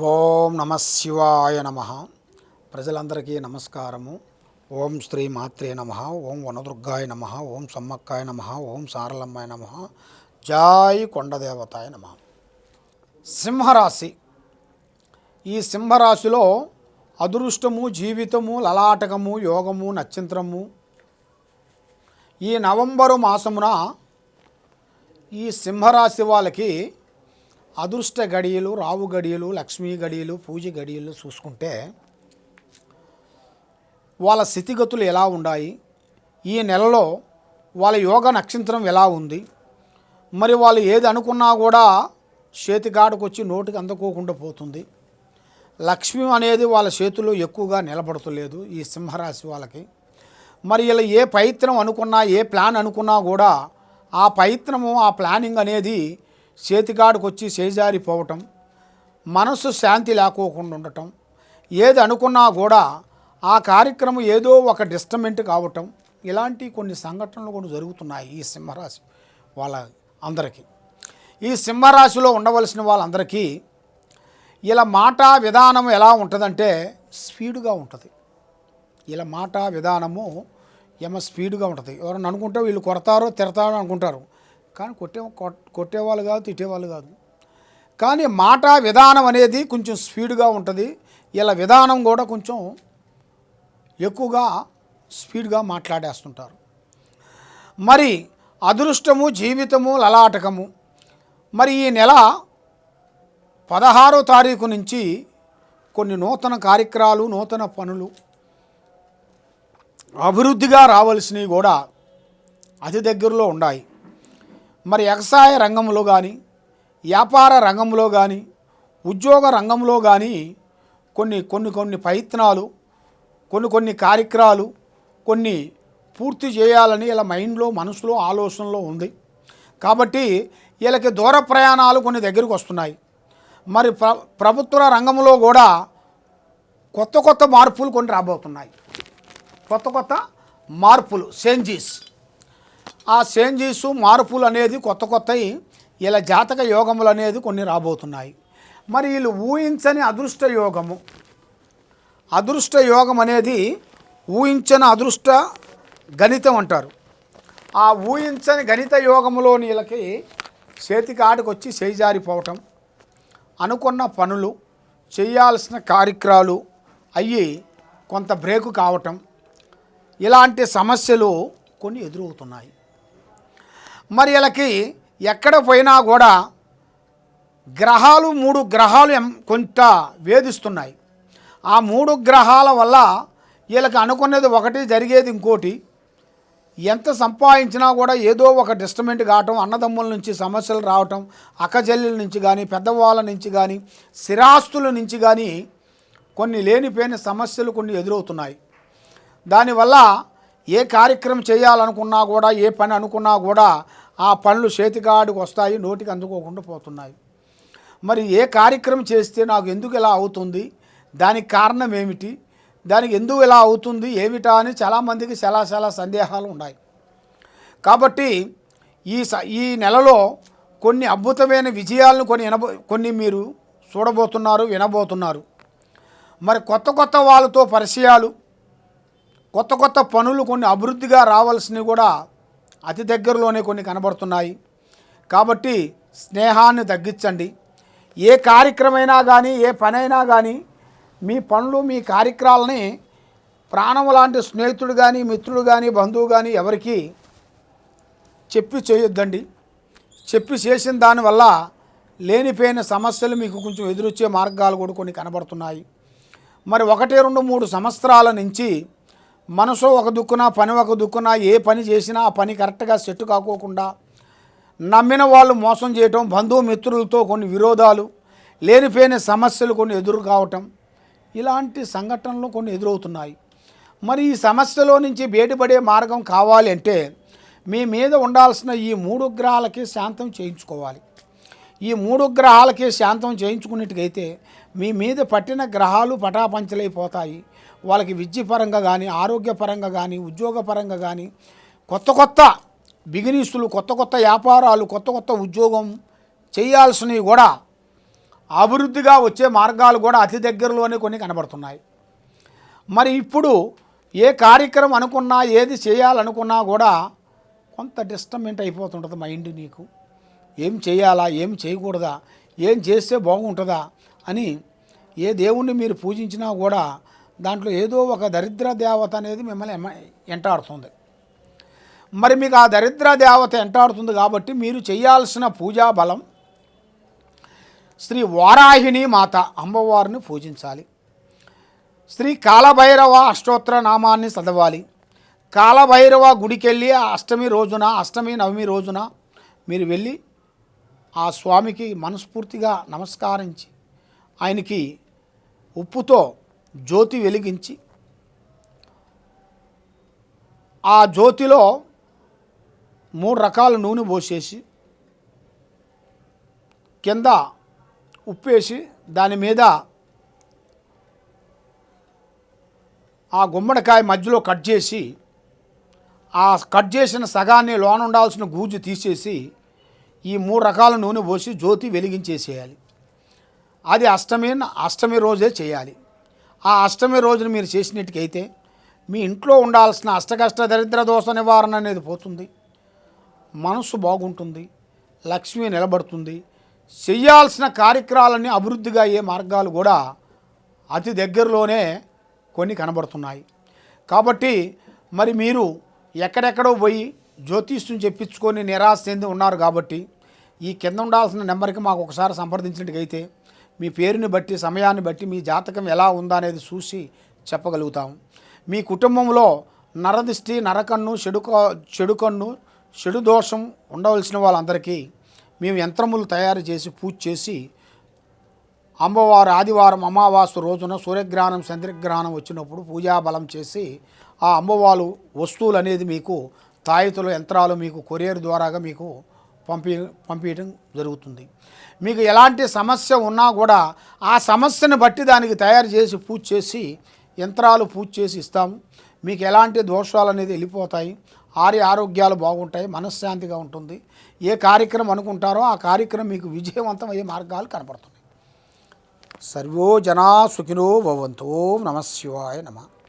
ఓం నమ శివాయ నమ. ప్రజలందరికీ నమస్కారము. ఓం శ్రీ మాత్రే నమ. ఓం వనదుర్గాయ నమ. ఓం సమ్మక్కాయ నమ. ఓం సారలమ్మాయ నమ. జాయ్ కొండదేవతాయ నమ. సింహరాశి. ఈ సింహరాశిలో అదృష్టము జీవితము లలాటకము యోగము నక్షత్రము. ఈ నవంబరు మాసమున ఈ సింహరాశి వాళ్ళకి అదృష్ట గడియలు రావు గడియలు లక్ష్మీ గడియలు పూజ గడియలు చూసుకుంటే వాళ్ళ స్థితిగతులు ఎలా ఉన్నాయి ఈ నెలలో వాళ్ళ యోగ నక్షత్రం ఎలా ఉంది? మరి వాళ్ళు ఏది అనుకున్నా కూడా చేతిగాడకు వచ్చి నోటికి అందుకోకుండా పోతుంది. లక్ష్మి అనేది వాళ్ళ చేతిలో ఎక్కువగా నిలబడతలేదు ఈ సింహరాశి వాళ్ళకి. మరి ఇలా ఏ ప్రయత్నం అనుకున్నా ఏ ప్లాన్ అనుకున్నా కూడా ఆ ప్రయత్నము ఆ ప్లానింగ్ అనేది చేతికాడికి వచ్చి చేజారిపోవటం మనసు శాంతి లేకోకుండా ఉండటం ఏది అనుకున్నా కూడా ఆ కార్యక్రమం ఏదో ఒక డిస్టర్బెంట్ కావటం ఇలాంటి కొన్ని సంఘటనలు కూడా జరుగుతున్నాయి ఈ సింహరాశి వాళ్ళ అందరికీ. ఈ సింహరాశిలో ఉండవలసిన వాళ్ళందరికీ ఇలా మాట విధానం ఎలా ఉంటుందంటే స్పీడ్గా ఉంటుంది. ఇలా మాట విధానము ఏమో స్పీడ్గా ఉంటుంది. ఎవరన్నా అనుకుంటే వీళ్ళు కొడతారో తిడతారో అనుకుంటారు. కానీ కొట్టే కొట్టేవాళ్ళు కాదు తిట్టేవాళ్ళు కాదు. కానీ మాట విధానం అనేది కొంచెం స్పీడ్గా ఉంటుంది. ఇలా విధానం కూడా కొంచెం ఎక్కువగా స్పీడ్గా మాట్లాడేస్తుంటారు. మరి అదృష్టము జీవితము లలాటకము. మరి ఈ నెల పదహారో తారీఖు నుంచి కొన్ని నూతన కార్యక్రమాలు నూతన పనులు అభివృద్ధిగా రావాల్సినవి కూడా అతి దగ్గరలో ఉన్నాయి. మరి వ్యవసాయ రంగంలో కానీ వ్యాపార రంగంలో కానీ ఉద్యోగ రంగంలో కానీ కొన్ని కొన్ని కొన్ని ప్రయత్నాలు కొన్ని కొన్ని కార్యక్రమాలు కొన్ని పూర్తి చేయాలని ఇలా మైండ్లో మనసులో ఆలోచనలో ఉంది. కాబట్టి వీళ్ళకి దూర ప్రయాణాలు కొన్ని దగ్గరికి వస్తున్నాయి. మరి ప్ర ప్రభుత్వ రంగంలో కూడా కొత్త కొత్త మార్పులు కొన్ని రాబోతున్నాయి. కొత్త కొత్త మార్పులు చేంజెస్. ఆ చేంజెస్ మార్పులు అనేది కొత్త కొత్తవి ఇలా జాతక యోగములు అనేది కొన్ని రాబోతున్నాయి. మరి వీళ్ళు ఊహించని అదృష్ట యోగము. అదృష్ట యోగం అనేది ఊహించని అదృష్ట గణితం అంటారు. ఆ ఊహించని గణిత యోగములో వీళ్ళకి చేతికి వచ్చి చేజారిపోవటం అనుకున్న పనులు చేయాల్సిన కార్యక్రమాలు అయ్యి కొంత బ్రేకు కావటం ఇలాంటి సమస్యలు కొన్ని ఎదురవుతున్నాయి. మరి వీళ్ళకి ఎక్కడ పోయినా కూడా గ్రహాలు మూడు గ్రహాలు ఎం- కొంత వేధిస్తున్నాయి. ఆ మూడు గ్రహాల వల్ల వీళ్ళకి అనుకునేది ఒకటి జరిగేది ఇంకోటి. ఎంత సంపాదించినా కూడా ఏదో ఒక డిస్టర్మెంట్ కావటం అన్నదమ్ముల నుంచి సమస్యలు రావటం అక్కజల్లుల నుంచి కానీ పెద్దవాళ్ళ నుంచి కానీ స్థిరాస్తుల నుంచి కానీ కొన్ని లేనిపోయిన సమస్యలు కొన్ని ఎదురవుతున్నాయి. దానివల్ల ఏ కార్యక్రమం చేయాలనుకున్నా కూడా ఏ పని అనుకున్నా కూడా ఆ పనులు చేతికాడికి వస్తాయి నోటికి అందుకోకుండా పోతున్నాయి. మరి ఏ కార్యక్రమం చేస్తే నాకు ఎందుకు ఇలా అవుతుంది? దానికి కారణం ఏమిటి? దానికి ఎందుకు ఇలా అవుతుంది? ఏమిటా అని చాలామందికి చాలా చాలా సందేహాలు ఉన్నాయి. కాబట్టి ఈ స ఈ నెలలో కొన్ని అద్భుతమైన విజయాలను కొన్ని వినబో కొన్ని మీరు చూడబోతున్నారు వినబోతున్నారు. మరి కొత్త కొత్త వాళ్ళతో పరిచయాలు కొత్త కొత్త పనులు కొన్ని అభివృద్ధిగా రావాల్సినవి కూడా అతి దగ్గరలోనే కొన్ని కనబడుతున్నాయి. కాబట్టి స్నేహాన్ని తగ్గించండి. ఏ కార్యక్రమైనా కానీ ఏ పనైనా కానీ మీ పనులు మీ కార్యక్రమాలని ప్రాణం లాంటి స్నేహితుడు కానీ మిత్రుడు కానీ బంధువు కానీ ఎవరికి చెప్పి చేయొద్దండి. చెప్పి చేసిన దానివల్ల లేనిపోయిన సమస్యలు మీకు కొంచెం ఎదురొచ్చే మార్గాలు కూడా కొన్ని కనబడుతున్నాయి. మరి ఒకటి రెండు మూడు సంవత్సరాల నుంచి మనసు ఒక దుక్కున పని ఒక దుక్కున ఏ పని చేసినా ఆ పని కరెక్ట్గా సెట్ కాకోకుండా నమ్మిన వాళ్ళు మోసం చేయటం బంధువు మిత్రులతో కొన్ని విరోధాలు లేనిపోయిన సమస్యలు కొన్ని ఎదురు కావటం ఇలాంటి సంఘటనలు కొన్ని ఎదురవుతున్నాయి. మరి ఈ సమస్యలో నుంచి బయటపడే మార్గం కావాలి అంటే మీ మీద ఉండాల్సిన ఈ మూడు గ్రహాలకి శాంతం చేయించుకోవాలి. ఈ మూడు గ్రహాలకి శాంతం చేయించుకున్నట్టుగైతే మీ మీద పట్టిన గ్రహాలు పటాపంచలైపోతాయి. వాళ్ళకి విద్యపరంగా కానీ ఆరోగ్యపరంగా కానీ ఉద్యోగపరంగా కానీ కొత్త కొత్త బిగినీసులు కొత్త కొత్త వ్యాపారాలు కొత్త కొత్త ఉద్యోగం చేయాల్సినవి కూడా అభివృద్ధిగా వచ్చే మార్గాలు కూడా అతి దగ్గరలోనే కొన్ని కనబడుతున్నాయి. మరి ఇప్పుడు ఏ కార్యక్రమం అనుకున్నా ఏది చేయాలనుకున్నా కూడా కొంత డిస్టర్మెంట్ అయిపోతుంటుంది మైండ్ నీకు. ఏం చేయాలా ఏం చేయకూడదా ఏం చేస్తే బాగుంటుందా అని ఏ దేవుణ్ణి మీరు పూజించినా కూడా దాంట్లో ఏదో ఒక దరిద్ర దేవత అనేది మిమ్మల్ని ఎంటాడుతుంది. మరి మీకు ఆ దరిద్ర దేవత ఎంటాడుతుంది కాబట్టి మీరు చేయాల్సిన పూజా బలం శ్రీ వారాహిణి మాత అమ్మవారిని పూజించాలి. శ్రీ కాలభైరవ అష్టోత్తర నామాన్ని చదవాలి. కాలభైరవ గుడికెళ్ళి అష్టమి రోజున అష్టమి నవమి రోజున మీరు వెళ్ళి ఆ స్వామికి మనస్ఫూర్తిగా నమస్కరించి ఆయనకి ఉప్పుతో జ్యోతి వెలిగించి ఆ జ్యోతిలో మూడు రకాల నూనె పోసేసి కింద ఉప్పేసి దాని మీద ఆ గుమ్మడికాయ మధ్యలో కట్ చేసి ఆ కట్ చేసిన సగాన్ని లోన ఉండాల్సిన గూజు తీసేసి ఈ మూడు రకాల నూనె పోసి జ్యోతి వెలిగించేసేయాలి. అది అష్టమి అష్టమి రోజే చేయాలి. ఆ అష్టమి రోజున మీరు చేసినట్టుకైతే మీ ఇంట్లో ఉండాల్సిన అష్టకష్ట దరిద్ర దోష నివారణ అనేది పోతుంది. మనసు బాగుంటుంది. లక్ష్మి నిలబడుతుంది. చేయాల్సిన కార్యక్రమాలన్నీ అభివృద్ధిగా అయ్యే మార్గాలు కూడా అతి దగ్గరలోనే కొన్ని కనబడుతున్నాయి. కాబట్టి మరి మీరు ఎక్కడెక్కడో పోయి జ్యోతిష్యం చెప్పించుకొని నిరాశ చెంది ఉన్నారు కాబట్టి ఈ కింద ఉండాల్సిన నెంబర్కి మాకు ఒకసారి సంప్రదించినట్టుగైతే మీ పేరుని బట్టి సమయాన్ని బట్టి మీ జాతకం ఎలా ఉందా అనేది చూసి చెప్పగలుగుతాం. మీ కుటుంబంలో నరదిష్టి నరకన్ను చెడుకో చెడుకన్ను చెడు దోషం ఉండవలసిన వాళ్ళందరికీ మేము యంత్రములు తయారు చేసి పూజ చేసి అమ్మవారు ఆదివారం అమావాస్య రోజున సూర్యగ్రహణం చంద్రగ్రహణం వచ్చినప్పుడు పూజా బలం చేసి ఆ అమ్మవారు వస్తువులు అనేది మీకు తాయితులు యంత్రాలు మీకు కొరియర్ ద్వారాగా మీకు పంపి పంపించడం జరుగుతుంది. మీకు ఎలాంటి సమస్య ఉన్నా కూడా ఆ సమస్యను బట్టి దానికి తయారు చేసి పూజ చేసి యంత్రాలు పూజ చేసి ఇస్తాము మీకు ఎలాంటి దోషాలు అనేది వెళ్ళిపోతాయి. ఆరి ఆరోగ్యాలు బాగుంటాయి మనశ్శాంతిగా ఉంటుంది. ఏ కార్యక్రమం అనుకుంటారో ఆ కార్యక్రమం మీకు విజయవంతం అయ్యే మార్గాలు కనపడుతున్నాయి. సర్వో జనా సుఖినో భవంతో నమ శివాయ నమ.